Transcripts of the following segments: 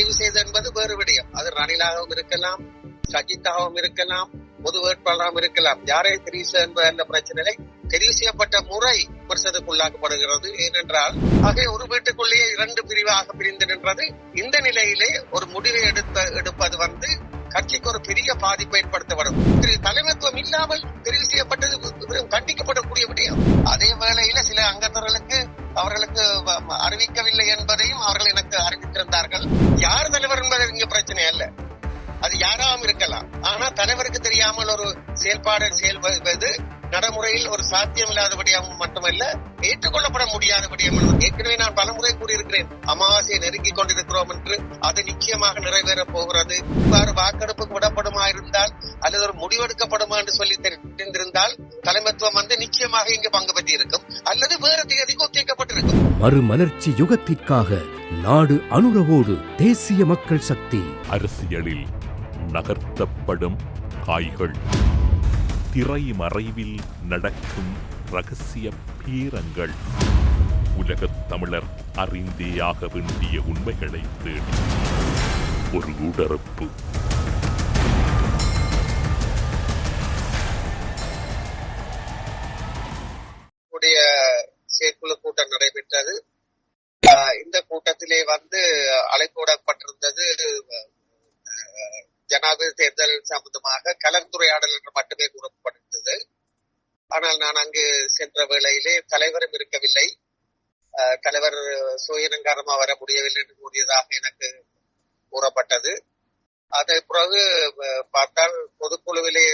பதிவு செய்தது என்பது வேறு விடயம். அது ரணிலாகவும் இருக்கலாம் சஜித்தாகவும் இருக்கலாம் பொது வேட்பாளராகவும் இருக்கலாம். யாரை தெரிவு செய்ய என்பது என்ற பிரச்சனை தெரிவு செய்யப்பட்ட முறை விமர்சனத்துக்குள்ளாக்கப்படுகிறது. ஏனென்றால் ஆகவே ஒரு வீட்டுக்குள்ளேயே இரண்டு பிரிவாக பிரிந்து நின்றது. இந்த நிலையிலே ஒரு முடிவை எடுத்த எடுப்பது வந்து கட்சிக்கு ஒரு பெரிய பாதிப்பை ஏற்படுத்தப்படும். தலைமைத்துவம் இல்லாமல் தெரிவு செய்யப்பட்டது கண்டிக்கப்படக்கூடிய விடயம். அதே வேளையில சில அங்கத்தர்களுக்கு அவர்களுக்கு அறிவிக்கவில்லை என்பதையும் அவர்கள் எனக்கு அறிவித்திருந்தார்கள். யார் தலைவர் என்பது இங்க பிரச்சனை அல்ல. அது யாராவும் இருக்கலாம். ஆனா தலைவருக்கு தெரியாமல் ஒரு செயல்பாடு செயல்படுவது நடைமுறையில் ஒரு சாத்தியம் இல்லாதபடியாகவும் மட்டுமல்ல ஏற்றுக்கொள்ளப்பட முடியாதபடியும் ஏற்கனவே நான் பலமுறை கூறியிருக்கிறேன். அமாவாசையை நெருங்கிக் கொண்டிருக்கிறோம் என்று அது நிச்சயமாக நிறைவேறப் போகிறது. இவ்வாறு வாக்கெடுப்புக்கு விடப்படுமா இருந்தால் அல்லது ஒரு முடிவெடுக்கப்படுமா என்று சொல்லி தெரிந்திருந்தால் தலைமைத்துவம் வந்து நிச்சயமாக இங்கு பங்கு பெற்றி இருக்கும் அல்லது வேறு தேதிக்கு ஒத்திக்க மறுமலர்ச்சி யுகத்திற்காக நாடு அனுரவோடு தேசிய மக்கள் சக்தி. அரசியலில் நகர்த்தப்படும் காய்கள். திரை மறைவில் நடக்கும் ரகசிய பீரங்கள். உலகத் தமிழர் அறிந்தேயாக வேண்டிய உண்மைகளை தேடி. ஒரு உடறுப்பு வந்து அழைப்பு விடப்பட்டிருந்தது ஜனாதிபதி தேர்தல் சம்பந்தமாக கலந்துரையாடல் என்று மட்டுமே கூறப்பட்டிருந்தது. ஆனால் நான் அங்கு சென்ற வேளையிலே தலைவரும் இருக்கவில்லை. தலைவர் சுயநங்காரமா வர முடியவில்லை என்று கூறியதாக எனக்கு கூறப்பட்டது. அதை பிறகு பார்த்தால் பொதுக்குழுவிலே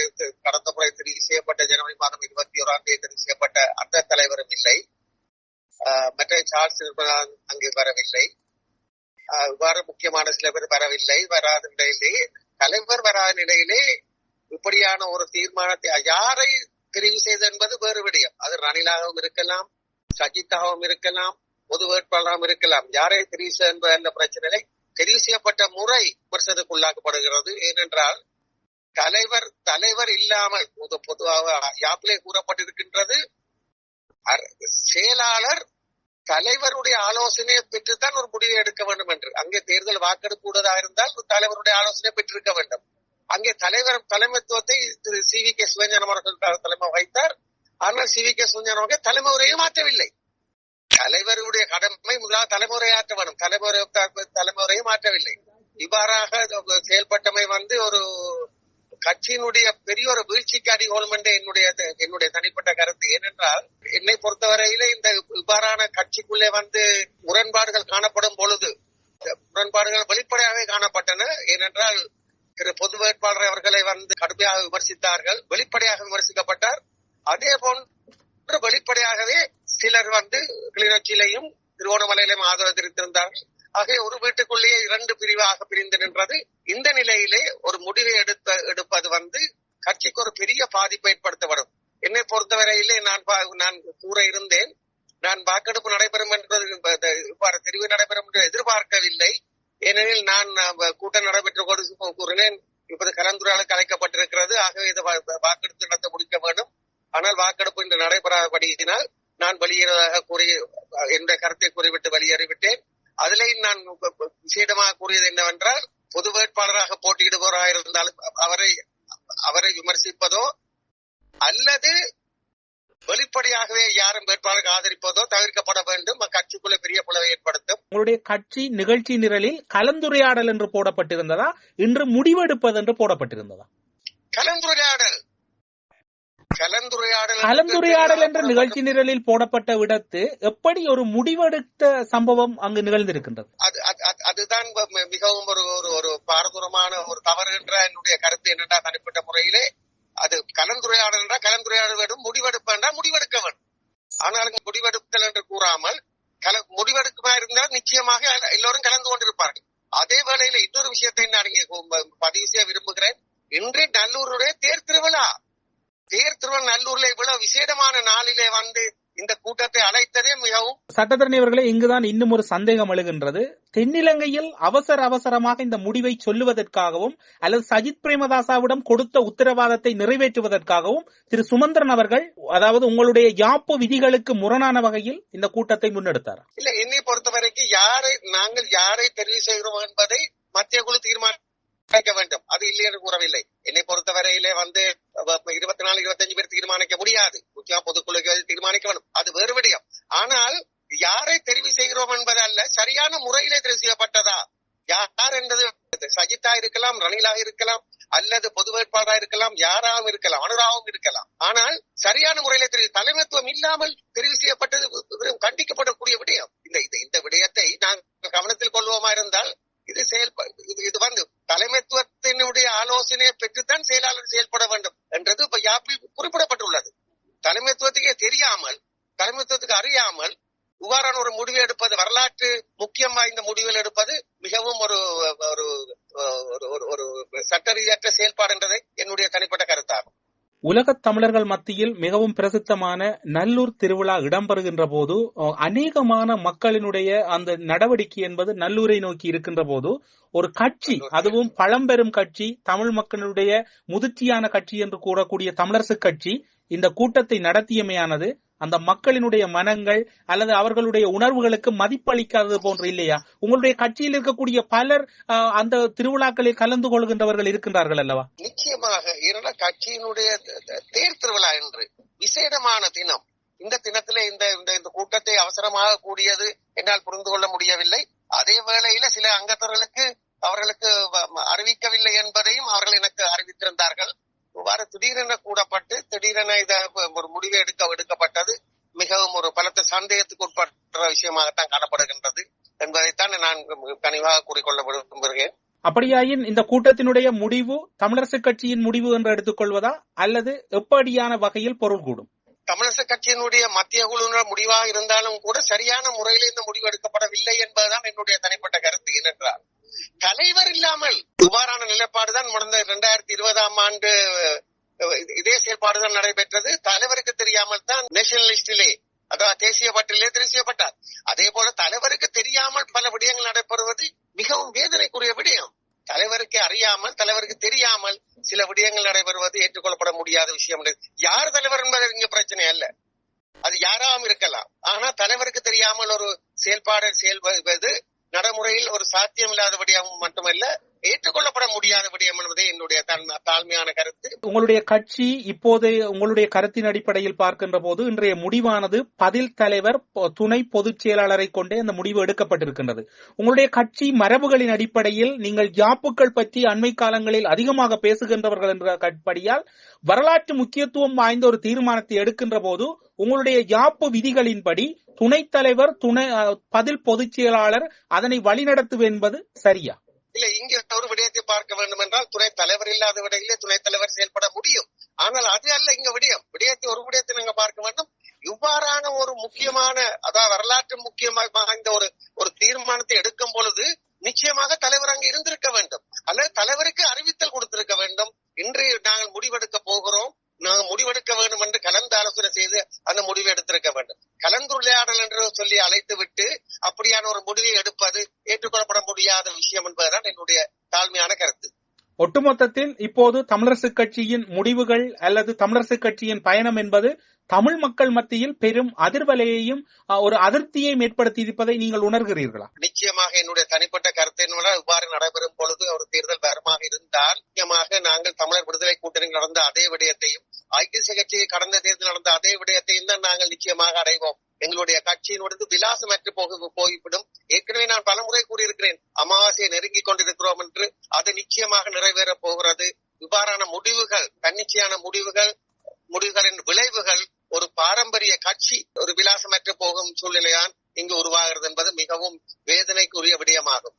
கடந்த முறை தெரிவு செய்யப்பட்ட ஜனவரி மாதம் இருபத்தி ஓராம் தேதி தெரிவு செய்யப்பட்ட அந்த தலைவரும் இல்லை. மற்ற சார்ஸ் அங்கு வரவில்லை. இவ்வாறு முக்கியமான சில பேர் வரவில்லை வராத நிலையிலே தலைவர் வராத நிலையிலே இப்படியான ஒரு தீர்மானத்தை யாரை தெரிவு செய்தது என்பது வேறு விடயம். அது ரணிலாகவும் இருக்கலாம் சஜித்தாகவும் இருக்கலாம் பொது வேட்பாளராகவும் இருக்கலாம். யாரை தெரிவு செய்ய என்பது என்ற பிரச்சனை தெரிவு செய்யப்பட்ட முறை விமர்சனத்துக்குள்ளாக்கப்படுகிறது. ஏனென்றால் தலைவர் தலைவர் இல்லாமல் பொதுவாக யாப்பிலே கூறப்பட்டிருக்கின்றது செயலாளர் தலைவருடைய ஆலோசனையை பெற்றுத்தான் ஒரு முடிவை எடுக்க வேண்டும் என்று. அங்கே தேர்தல் வாக்கெடுப்பு கூடுவதாக இருந்தால் தலைவருடைய ஆலோசனை பெற்றிருக்க வேண்டும். அங்கே தலைவர் தலைமைத்துவத்தை திரு சி வி கே சிவஞானம் அவர்கள் தலைமை வைத்தார் ஆனால் சி வி கே சிவஞானம் அவர்கள் மாற்றவில்லை. தலைவருடைய கடமை முதலாக தலைமுறையாற்ற வேண்டும். தலைமுறை தலைமுறையை மாற்றவில்லை. இவ்வாறாக செயல்பட்டமை வந்து ஒரு கட்சியினுடைய பெரிய ஒரு வீழ்ச்சிக்காரி கவர்மெண்ட் என்னுடைய என்னுடைய தனிப்பட்ட கருத்து ஏனென்றால் என்னை பொறுத்தவரையில இந்த இவ்வாறான கட்சிக்குள்ளே வந்து முரண்பாடுகள் காணப்படும் பொழுது முரண்பாடுகள் வெளிப்படையாகவே காணப்பட்டன. ஏனென்றால் திரு பொது வேட்பாளர் அவர்களை வந்து கடுமையாக விமர்சித்தார்கள் வெளிப்படையாக விமர்சிக்கப்பட்டார். அதே போன்று வெளிப்படையாகவே சிலர் வந்து கிளிநொச்சியிலையும் திருவோணமலையிலையும் ஆதரவு தெரிவித்திருந்தார்கள். ஆகவே ஒரு வீட்டுக்குள்ளேயே இரண்டு பிரிவாக பிரிந்து நின்றது. இந்த நிலையிலே ஒரு முடிவை எடுத்த எடுப்பது வந்து கட்சிக்கு ஒரு பெரிய பாதிப்பை ஏற்படுத்தப்படும். என்னை பொறுத்தவரையிலே நான் நான் கூற இருந்தேன். நான் வாக்கெடுப்பு நடைபெறும் என்று இவ்வாறு தெரிவு நடைபெறும் என்று எதிர்பார்க்கவில்லை. ஏனெனில் நான் கூட்டம் நடைபெற்ற கொண்டு கூறினேன். இப்போது கலந்துரையாளர் கலைக்கப்பட்டிருக்கிறது ஆகவே இதை வாக்கெடுப்பு நடத்த முடிக்க வேண்டும். ஆனால் வாக்கெடுப்பு இன்று நடைபெறாதபடியினால் நான் வெளியேறதாக கூறி என்னுடைய கருத்தை கூறிவிட்டு வெளியேறிவிட்டேன். அதிலேயும் நான் விசேடமாக கூறியது என்னவென்றால் பொது வேட்பாளராக போட்டியிடுபவராக இருந்தாலும் அவரை அவரை விமர்சிப்பதோ அல்லது வெளிப்படையாகவே யாரும் வேட்பாளருக்கு ஆதரிப்பதோ தவிர்க்கப்பட வேண்டும். கட்சிக்குள்ள பெரிய பிளவை ஏற்படுத்தும். உங்களுடைய கட்சி நிகழ்ச்சி நிரலில் கலந்துரையாடல் என்று போடப்பட்டிருந்ததா? இன்று முடிவெடுப்பது என்று போடப்பட்டிருந்ததா? கலந்துரையாடல். கலந்துரையாடல் என்ற நிகழ்ச்சி நிரலில் போடப்பட்ட விடத்து எப்படி ஒரு முடிவெடுத்த சம்பவம் அங்கு நிகழ்ந்திருக்கின்றது? அது அதுதான் மிகவும் ஒரு ஒரு ஒரு பாரதூரமான ஒரு தவறு என்ற என்னுடைய கருத்து என்னடா தனிப்பட்ட முறையிலே அது கலந்துரையாடல் என்றால் கலந்துரையாடல் வேண்டும் முடிவெடுப்பு என்றால் முடிவெடுக்க வேண்டும். ஆனால் முடிவெடுத்தல் என்று கூறாமல் கல முடிவெடுக்குமா இருந்தால் நிச்சயமாக எல்லோரும் கலந்து கொண்டிருப்பார்கள். அதே வேளையில இன்னொரு விஷயத்தை நான் இங்கே பதிவு செய்ய விரும்புகிறேன். இன்று நல்லூருடைய தேர் திருவிழா. தேர் திருவிழா நல்லூர்ல இவ்வளவு விசேடமான நாளிலே வந்து இந்த கூட்டத்தை அழைத்ததே மிகவும் சட்டத்தரணி அவர்களே இங்குதான் இன்னும் ஒரு சந்தேகம் எழுகின்றது. தென்னிலங்கையில் அவசர அவசரமாக இந்த முடிவை சொல்லுவதற்காகவும் அல்லது சஜித் பிரேமதாசாவிடம் கொடுத்த உத்தரவாதத்தை நிறைவேற்றுவதற்காகவும் திரு சுமந்திரன் அவர்கள் அதாவது உங்களுடைய யாப்பு விதிகளுக்கு முரணான வகையில் இந்த கூட்டத்தை முன்னெடுத்தார்? இல்ல என்னை பொறுத்த வரைக்கும் யாரை நாங்கள் யாரை தெரிவு செய்கிறோம் என்பதை மத்திய குழு கேட்க வேண்டும். அது இல்லை என்று கூறவில்லை. என்னை பொறுத்தவரையிலே வந்து இருபத்தி நாலு இருபத்தஞ்சு பேர் தீர்மானிக்க முடியாது. முக்கியமா பொதுக்குழுக்கள் தீர்மானிக்க வேண்டும். அது வேறு விடயம். ஆனால் யாரை தெரிவு செய்கிறோம் என்பது அல்ல சரியான முறையிலே தெரிவு செய்யப்பட்டதா? யார் என்பது சஜித்தா இருக்கலாம் ரணிலா இருக்கலாம் அல்லது பொது வேட்பாளரா இருக்கலாம் யாராகவும் இருக்கலாம் அனுராவும் இருக்கலாம். ஆனால் சரியான முறையில தெரிவு தலைமைத்துவம் இல்லாமல் தெரிவு செய்யப்பட்டது கண்டிக்கப்படக்கூடிய விடயம் இந்த இந்த விடயத்தை நாங்கள் கவனத்தில் கொள்வோமா இருந்தால் இது செயல் இது வந்து தலைமைத்துவத்தினுடைய ஆலோசனையை பெற்றுத்தான் செயலாளர் செயல்பட வேண்டும் என்றது இப்ப யாப்பில் குறிப்பிடப்பட்டுள்ளது தலைமைத்துவத்துக்கே தெரியாமல் தலைமைத்துவத்துக்கு அறியாமல் இவ்வாறான ஒரு முடிவு எடுப்பது வரலாற்று முக்கியம் வாய்ந்த முடிவுகள் எடுப்பது மிகவும் ஒரு ஒரு ஒரு சட்ட ரீதியற்ற செயல்பாடு என்றதை என்னுடைய தனிப்பட்ட கருத்தாகும் உலகத் தமிழர்கள் மத்தியில் மிகவும் பிரசித்தமான நல்லூர் திருவிழா இடம்பெறுகின்ற போது அநேகமான மக்களினுடைய அந்த நடவடிக்கை என்பது நல்லூரை நோக்கி இருக்கின்ற போது ஒரு கட்சி அதுவும் பழம்பெரும் கட்சி தமிழ் மக்களுடைய முதிர்ச்சியான கட்சி என்று கூறக்கூடிய தமிழரசு கட்சி இந்த கூட்டத்தை நடத்தியமையானது அந்த மக்களினுடைய மனங்கள் அல்லது அவர்களுடைய உணர்வுகளுக்கு மதிப்பளிக்காதது போன்று இல்லையா? உங்களுடைய கட்சியில் இருக்கக்கூடிய பலர் அந்த திருவிழாக்களில் கலந்து கொள்கின்றவர்கள் இருக்கின்றார்கள் அல்லவா? ஏன்னா கட்சியினுடைய தேர் திருவிழா என்று விசேடமான தினம். இந்த தினத்திலே இந்த இந்த கூட்டத்தை அவசரமாக கூடியது என்னால் புரிந்து கொள்ள முடியவில்லை. அதே வேளையில சில அங்கத்தர்களுக்கு அவர்களுக்கு அறிவிக்கவில்லை என்பதையும் அவர்கள் எனக்கு அறிவித்திருந்தார்கள். இவ்வாறு திடீரென கூடப்பட்டு திடீரென இத ஒரு முடிவு எடுக்க எடுக்கப்பட்டது. மிகவும் ஒரு பலத்த சந்தேகத்துக்கு உட்பட்ட விஷயமாகத்தான் காணப்படுகின்றது. என்பதைத்தான் நான் கனிவாக கூறிக்கொள்ள விரும்புகிறேன். அப்படியாயின் இந்த கூட்டத்தினுடைய முடிவு தமிழரசு கட்சியின் முடிவு என்று எடுத்துக்கொள்வதா அல்லது எப்படியான வகையில் பொருள் கூடும்? தமிழரசு கட்சியினுடைய மத்திய குழுவினர் முடிவாக இருந்தாலும் கூட சரியான முறையில் இந்த முடிவு எடுக்கப்படவில்லை என்பதுதான் என்னுடைய தனிப்பட்ட கருத்து. ஏனென்றால் தலைவர் இல்லாமல் இவ்வாறான நிலைப்பாடுதான் முடிந்த இரண்டாயிரத்தி இருபதாம் ஆண்டு இதே செயல்பாடுதான் நடைபெற்றது. தலைவருக்கு தெரியாமல் தான் நேஷனலிஸ்டிலே அதாவது தேசிய பட்டியலே தெரிவு அதே போல தலைவருக்கு தெரியாமல் பல விடயங்கள் நடைபெறுவது மிகவும் வேதனைக்குரிய விடயம் தலைவருக்கு அறியாமல் தலைவருக்கு தெரியாமல் சில விடயங்கள் நடைபெறுவது ஏற்றுக்கொள்ளப்பட முடியாத விஷயம் யார் தலைவர் என்பது இங்க பிரச்சனை அல்ல அது யாராவும் இருக்கலாம் ஆனா தலைவருக்கு தெரியாமல் ஒரு செயல்பாடு செயல்படுவது நடைமுறையில் ஒரு சாத்தியம் இல்லாத விடயம் மட்டுமல்ல ஏற்றுக்கொள்ளப்பட முடியாத விடயம் என்பதே என்னுடைய தாழ்மையான கருத்து உங்களுடைய கட்சி இப்போது உங்களுடைய கருத்தின் அடிப்படையில் பார்க்கின்ற போது இன்றைய முடிவானது பதில் தலைவர் துணை பொதுச் செயலாளரை கொண்டே அந்த முடிவு எடுக்கப்பட்டிருக்கின்றது. உங்களுடைய கட்சி மரபுகளின் அடிப்படையில் நீங்கள் ஜாப்புகள் பற்றி அண்மை காலங்களில் அதிகமாக பேசுகின்றவர்கள் என்ற அடிப்படையால் வரலாற்று முக்கியத்துவம் வாய்ந்த ஒரு தீர்மானத்தை எடுக்கின்ற போது உங்களுடைய யாப்பு விதிகளின்படி துணைத் தலைவர் துணை பதில் பொதுச் செயலாளர் அதனை வழிநடத்துவது என்பது சரியா? இல்ல இங்க ஒரு விடயத்தை பார்க்க வேண்டும் என்றால் துணை தலைவர் இல்லாத விடையிலே துணைத் தலைவர் செயல்பட முடியும். ஆனால் அது அல்ல இங்க விடயம். விடயத்தை ஒரு விடயத்தை நாங்க பார்க்க வேண்டும். இவ்வாறான ஒரு முக்கியமான அதாவது வரலாற்று முக்கியமாக இந்த ஒரு ஒரு தீர்மானத்தை எடுக்கும் பொழுது நிச்சயமாக தலைவர் அங்கு இருந்திருக்க வேண்டும். அல்லது தலைவருக்கு அறிவித்தல் கொடுத்திருக்க வேண்டும். இன்று நாங்கள் முடிவெடுக்க போகிறோம். நாங்கள் முடிவெடுக்க வேண்டும் என்று கலந்து ஆலோசனை செய்து அந்த முடிவை எடுத்திருக்க வேண்டும். கலந்துரையாடல் என்று சொல்லி அழைத்து விட்டு அப்படியான ஒரு முடிவை எடுப்பது ஏற்றுக்கொள்ளப்பட முடியாத விஷயம் என்பதுதான் என்னுடைய தாழ்மையான கருத்து. ஒட்டுமொத்தத்தில் இப்போது தமிழரசு கட்சியின் முடிவுகள் அல்லது தமிழரசு கட்சியின் பயணம் என்பது தமிழ் மக்கள் மத்தியில் பெரும் அதிர்வலையையும் ஒரு அதிருப்தியையும் ஏற்படுத்தி இருப்பதை நீங்கள் உணர்கிறீர்களா? நிச்சயமாக என்னுடைய தனிப்பட்ட கருத்து என்னவென்றால் இவ்வாறு நடைபெறும் பொழுது ஒரு தேர்தல் பெறமாக இருந்தால் நிச்சயமாக நாங்கள் தமிழர் விடுதலை கூட்டணி நடந்த அதே விடயத்தையும் ஐக்கிய கட்சி கடந்த தேர்தல் நடந்த அதே விடயத்தையும் தான் நாங்கள் நிச்சயமாக அடைவோம். எங்களுடைய கட்சியினோடு விலாசமற்று போக போய்விடும். ஏற்கனவே நான் பலமுறை கூறியிருக்கிறேன் அமாவாசையை நெருங்கிக் கொண்டிருக்கிறோம் என்று அது நிச்சயமாக நிறைவேற போகிறது. இவ்வாறான முடிவுகள் தன்னிச்சையான முடிவுகள் முடிவுகளின் விளைவுகள் ஒரு பாரம்பரிய கட்சி ஒரு விலாசமற்று போகும் சூழ்நிலையான் இங்கு உருவாகிறது என்பது மிகவும் வேதனைக்குரிய விடயமாகும்.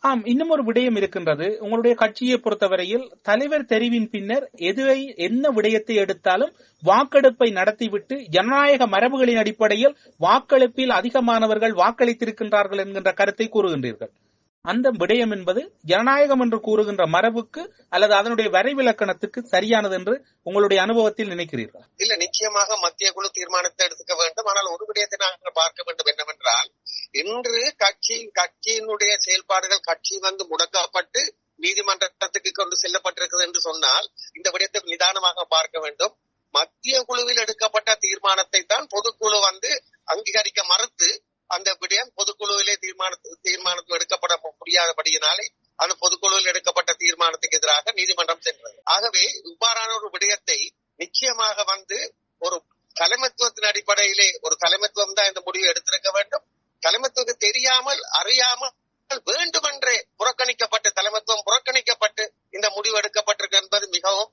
ஆம் இன்னும் ஒரு விடயம் இருக்கின்றது. உங்களுடைய கட்சியை பொறுத்தவரையில் தலைவர் தெரிவின் பின்னர் எதுவை என்ன விடயத்தை எடுத்தாலும் வாக்கெடுப்பை நடத்திவிட்டு ஜனநாயக மரபுகளின் அடிப்படையில் வாக்களிப்பில் அதிகமானவர்கள் வாக்களித்திருக்கின்றார்கள் என்கின்ற கருத்தை கூறுகின்றீர்கள். அந்த விடயம் என்பது ஜனநாயகம் என்று கூறுகின்ற மரபுக்கு அல்லது அதனுடைய வரைவிலக்கணத்துக்கு சரியானது என்று உங்களுடைய அனுபவத்தில் நினைக்கிறீர்கள்? இல்ல நிச்சயமாக மத்திய குழு தீர்மானத்தை எடுத்துக்க வேண்டும். ஆனால் ஒரு விடயத்தை நாங்கள் பார்க்க வேண்டும் என்னவென்றால் இன்று கட்சி கட்சியினுடைய செயல்பாடுகள் கட்சி வந்து முடக்கப்பட்டு நீதிமன்றத்துக்கு கொண்டு செல்லப்பட்டிருக்கிறது என்று சொன்னால் இந்த விடயத்தை நிதானமாக பார்க்க வேண்டும். மத்திய குழுவில் எடுக்கப்பட்ட தீர்மானத்தை தான் பொதுக்குழு வந்து அங்கீகரிக்க மறுத்து அந்த விடயம் பொதுக்குழுவிலே தீர்மான தீர்மானத்தில் எடுக்கப்பட முடியாதபடியினாலே அந்த பொதுக்குழுவில் எடுக்கப்பட்ட தீர்மானத்துக்கு எதிராக நீதிமன்றம் சென்றது. ஆகவே இவ்வாறான ஒரு விடயத்தை நிச்சயமாக வந்து ஒரு தலைமைத்துவத்தின் அடிப்படையிலே ஒரு தலைமைத்துவம் தான் இந்த முடிவை எடுத்திருக்க வேண்டும். தலைமைத்துவத்துக்கு தெரியாமல் அறியாமல் வேண்டுமென்றே புறக்கணிக்கப்பட்டு தலைமைத்துவம் புறக்கணிக்கப்பட்டு இந்த முடிவு எடுக்கப்பட்டிருக்கு என்பது மிகவும்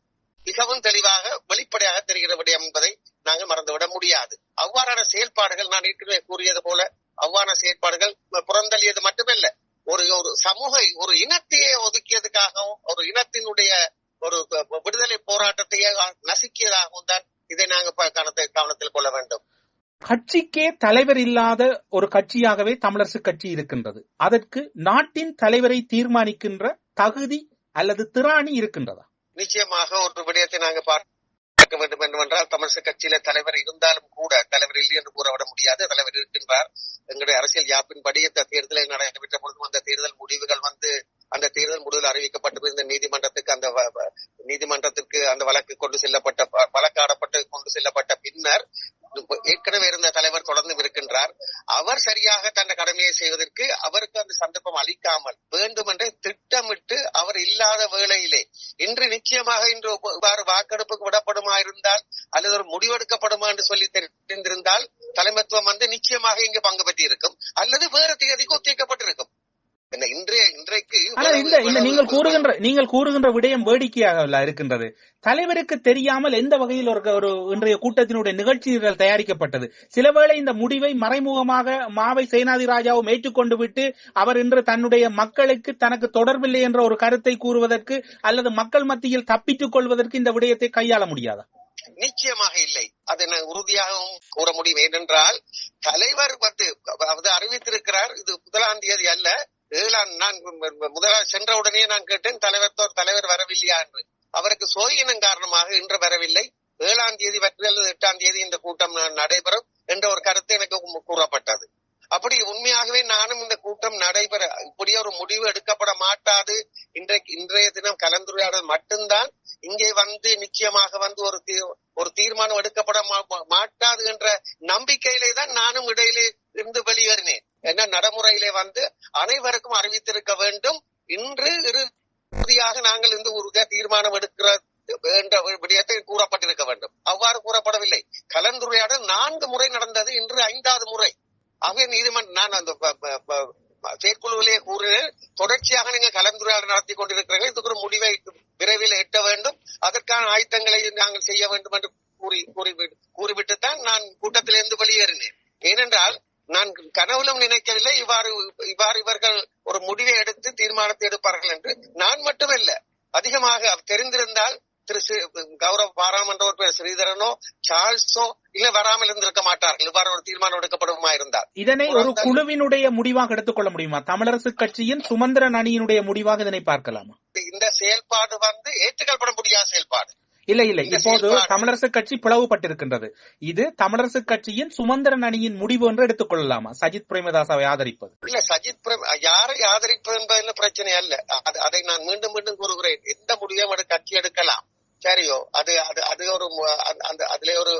மிகவும் தெளிவாக வெளிப்படையாக தெரிகிற விடயம் என்பதை நாங்கள் மறந்துவிட முடியாது அவ்வாறான செயல்பாடுகள் நான் ஏற்கனவே கூறியது போல அவ்வாறான செயல்பாடுகள் புறந்தள்ளியது மட்டுமல்ல ஒரு ஒரு சமூக ஒரு இனத்தையே ஒதுக்கியதுக்காகவும் ஒரு இனத்தினுடைய ஒரு விடுதலை போராட்டத்தையே நசுக்கியதாகவும் தான் இதை நாங்கள் கவனத்தை கவனத்தில் கொள்ள வேண்டும் கட்சிக்கே தலைவர் இல்லாத ஒரு கட்சியாகவே தமிழரசு கட்சி இருக்கின்றது. அதற்கு நாட்டின் தலைவரை தீர்மானிக்கின்ற தகுதி அல்லது திராணி இருக்கின்றதா? நிச்சயமாக ஒரு விடயத்தை நாங்கள் பார்க்க வேண்டும் என்றால் தமிழரசு கட்சியில தலைவர் இருந்தாலும் கூட தலைவர் இல்லை என்று கூறவிட முடியாது. தலைவர் இருக்கின்றார். எங்களுடைய அரசியல் யாப்பின்படி இந்த தேர்தலில் நடைபெற்ற பொழுதும் அந்த தேர்தல் முடிவுகள் வந்து அந்த தேர்தல் முடிவில் அறிவிக்கப்பட்டிருந்த நீதிமன்றத்துக்கு அந்த நீதிமன்றத்திற்கு அந்த வழக்கு கொண்டு செல்லப்பட்ட வழக்காடப்பட்டு கொண்டு செல்லப்பட்ட பின்னர் ஏற்கனவே இருந்த தலைவர் தொடர்ந்து இருக்கின்றார். அவர் சரியாக தன் கடமையை செய்வதற்கு அவருக்கு அந்த சந்தர்ப்பம் அளிக்காமல் வேண்டுமென்றே திட்டமிட்டு அவர் இல்லாத வேளையிலே இன்று நிச்சயமாக இன்று இவ்வாறு வாக்கெடுப்புக்கு விடப்படுமா இருந்தால் அல்லது ஒரு முடிவெடுக்கப்படுமா என்று சொல்லி தெரிந்திருந்தால் தலைமைத்துவம் வந்து நிச்சயமாக இங்கு பங்கு பெற்றிருக்கும். அல்லது வேறு தேதிக்கு ஒத்திவைக்கப்பட்டிருக்கும். நீங்கள் கூறுகின்ற நீங்கள் கூறுகின்ற விடயம் வேடிக்கையாக இருக்கின்றது. தலைவருக்கு தெரியாமல் எந்த வகையில் ஒரு இன்றைய கூட்டத்தினுடைய நிகழ்ச்சிகள் தயாரிக்கப்பட்டது? சிலவேளை இந்த முடிவை மறைமுகமாக மாவை சேனாதி ராஜாவும் ஏற்றுக்கொண்டு விட்டு அவர் இன்று தன்னுடைய மக்களுக்கு தனக்கு தொடர்பில்லை என்ற ஒரு கருத்தை கூறுவதற்கு அல்லது மக்கள் மத்தியில் தப்பித்துக் கொள்வதற்கு இந்த விடயத்தை கையாள முடியாதா? நிச்சயமாக இல்லை. அதை நான் உறுதியாகவும் கூற முடியும். ஏனென்றால் தலைவர் வந்து அதாவது அறிவித்திருக்கிறார் இது முதலாம் தேதி அல்ல ஏழாம் நான் முதலாக சென்ற உடனே நான் கேட்டேன் தலைவர் தலைவர் வரவில்லையா? என்று. அவருக்கு சோயினம் காரணமாக இன்று வரவில்லை. ஏழாம் தேதி வற்றி அல்லது எட்டாம் தேதி இந்த கூட்டம் நடைபெறும் என்ற ஒரு கருத்து எனக்கு கூறப்பட்டது. அப்படி உண்மையாகவே நானும் இந்த கூட்டம் நடைபெற இப்படி ஒரு முடிவு எடுக்கப்பட மாட்டாது. இன்றைக்கு இன்றைய தினம் கலந்துரையாடல் மட்டும்தான். இங்கே வந்து நிச்சயமாக வந்து ஒரு ஒரு தீர்மானம் எடுக்கப்பட மாட்டாது என்ற நம்பிக்கையிலே தான் நானும் இடையிலே இருந்து வெளியேறினேன். என்ன நடைமுறையிலே வந்து அனைவருக்கும் அறிவித்திருக்க வேண்டும். இன்று இறுதியாக நாங்கள் இந்த ஒரு தீர்மானம் எடுக்கிற என்ற விடயத்தை கூறப்பட்டிருக்க வேண்டும். அவ்வாறு கூறப்படவில்லை. கலந்துரையாடல் நான்கு முறை நடந்தது. இன்று ஐந்தாவது முறை. ஆகவே நீதிமன்றம் நான் அந்த செயற்குழுவிலே கூறினேன். தொடர்ச்சியாக நீங்க கலந்துரையாடல் நடத்தி கொண்டிருக்கிறீர்கள். இதுக்கு ஒரு முடிவை விரைவில் எட்ட வேண்டும். அதற்கான ஆயத்தங்களை நாங்கள் செய்ய வேண்டும் என்று கூறி கூறி கூறிவிட்டு தான் நான் கூட்டத்திலிருந்து வெளியேறினேன். ஏனென்றால் நான் கனவுலும் நினைக்கவில்லை. இவ்வாறு இவ்வாறு இவர்கள் ஒரு முடிவை எடுத்து தீர்மானத்தை எடுப்பார்கள் என்று நான் மட்டுமல்ல. அதிகமாக தெரிந்திருந்தால் திரு கௌரவ பாராளுமன்ற உறுப்பினர் ஸ்ரீதரனோ சார்ல்ஸோ இல்ல வராமல் இருந்திருக்க மாட்டார்கள். இவ்வாறு ஒரு தீர்மானம் எடுக்கப்படுமா இருந்தால். இதனை ஒரு குழுவினுடைய முடிவாக எடுத்துக்கொள்ள முடியுமா? தமிழரசு கட்சியின் சுமந்திரன் அணியினுடைய முடிவாக இதனை பார்க்கலாமா? இந்த செயல்பாடு வந்து ஏற்றுக்கொள்ளப்பட முடியாத செயல்பாடு. இல்ல இல்ல. இப்போது தமிழரசு கட்சி பிளவுபட்டிருக்கின்றது. இது தமிழரசு கட்சியின் சுமந்திரன் அணியின் முடிவு என்று எடுத்துக்கொள்ளலாமா? சஜித் பிரேமதாசாவை ஆதரிப்பது. இல்ல சஜித் பிரேம யாரை ஆதரிப்பது என்பதில் பிரச்சனை அல்ல. அதை நான் மீண்டும் மீண்டும் கூறுகிறேன். எந்த முடிவையும் ஒரு கட்சி எடுக்கலாம். சரியோ? அது அது அது ஒரு அந்த அதுல ஒரு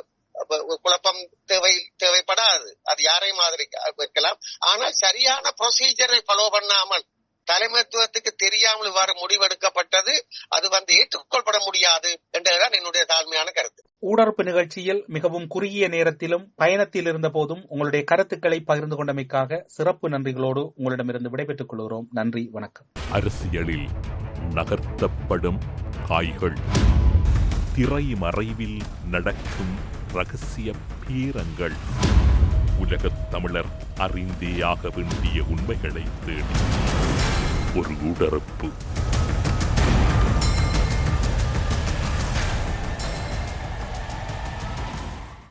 குழப்பம் தேவை தேவைப்படாது. அது யாரையும் ஆதரிக்க வைக்கலாம். ஆனால் சரியான ப்ரொசீஜரை ஃபாலோ பண்ணாமல் தலைமைத்துவத்துக்கு தெரியாமல் இவ்வாறு முடிவெடுக்கப்பட்டது அது வந்து ஏற்றுக்கொள்ளப்பட முடியாது என்றுதான் என்னுடைய தாழ்மையான கருத்து. ஊடறுப்பு நிகழ்ச்சியில் மிகவும் குறுகிய நேரத்திலும் பயணத்தில் இருந்த போதும் உங்களுடைய கருத்துக்களை பகிர்ந்து கொண்டமைக்காக சிறப்பு நன்றிகளோடு உங்களிடமிருந்து விடைபெற்றுக் கொள்கிறோம். நன்றி வணக்கம். அரசியலில் நகர்த்தப்படும் காய்கள் திரை மறைவில் நடக்கும் ரகசிய பீரங்கள். உலகத் தமிழர் அறிந்தேயாக வேண்டிய உண்மைகளை தேடி ஒரு உடறப்பு